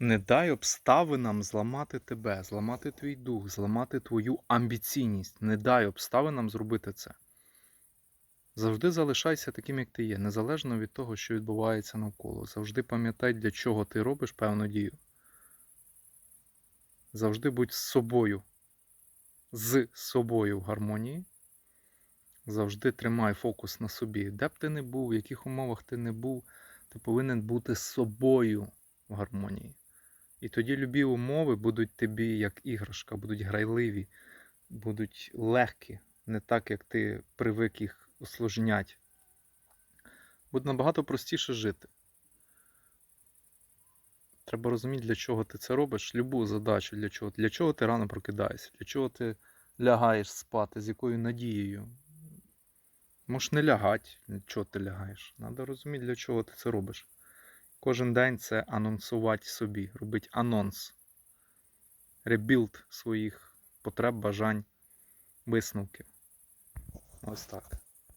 Не дай обставинам зламати тебе, зламати твій дух, зламати твою амбіційність. Не дай обставинам зробити це. Завжди залишайся таким, як ти є, незалежно від того, що відбувається навколо. Завжди пам'ятай, для чого ти робиш певну дію. Завжди будь з собою, з собою в гармонії. Завжди тримай фокус на собі. Де б ти не був, в яких умовах ти не був, ти повинен бути з собою в гармонії. І тоді любі умови будуть тобі як іграшка, будуть грайливі, будуть легкі, не так, як ти привик їх усложняти. Буде набагато простіше жити. Треба розуміти, для чого ти це робиш, любу задачу, для чого. Для чого ти рано прокидаєшся, для чого ти лягаєш спати, з якою надією. Можеш не лягати, чого ти лягаєш. Треба розуміти, для чого ти це робиш. Кожен день це анонсувати собі, робити анонс, ребілд своїх потреб, бажань, висновків. Ось так.